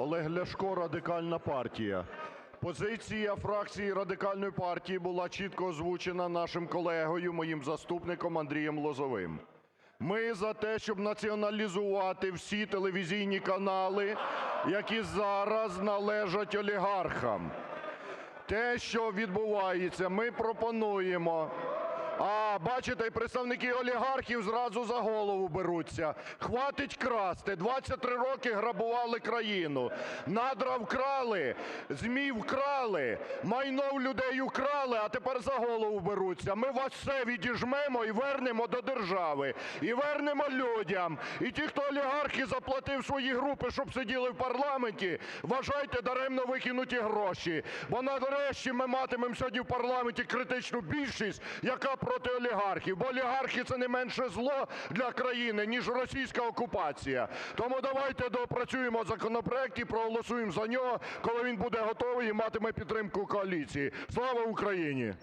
Олег Ляшко, Радикальна партія. Позиція фракції Радикальної партії була чітко озвучена нашим колегою, моїм заступником Андрієм Лозовим. Ми за те, щоб націоналізувати всі телевізійні канали, які зараз належать олігархам. Те, що відбувається, ми пропонуємо… А, бачите, представники олігархів зразу за голову беруться. Хватить красти! 23 роки грабували країну, надра вкрали, ЗМІ вкрали, майно в людей украли, а тепер за голову беруться. Ми вас все відіжмемо і вернемо до держави, і вернемо людям. І ті, хто олігархи заплатив свої групи, щоб сиділи в парламенті, вважайте, даремно викинуті гроші. Бо нарешті ми матимемо сьогодні в парламенті критичну більшість, яка проти олігархів. Бо олігархи – це не менше зло для країни, ніж російська окупація. Тому давайте доопрацюємо законопроект і проголосуємо за нього, коли він буде готовий і матиме підтримку коаліції. Слава Україні!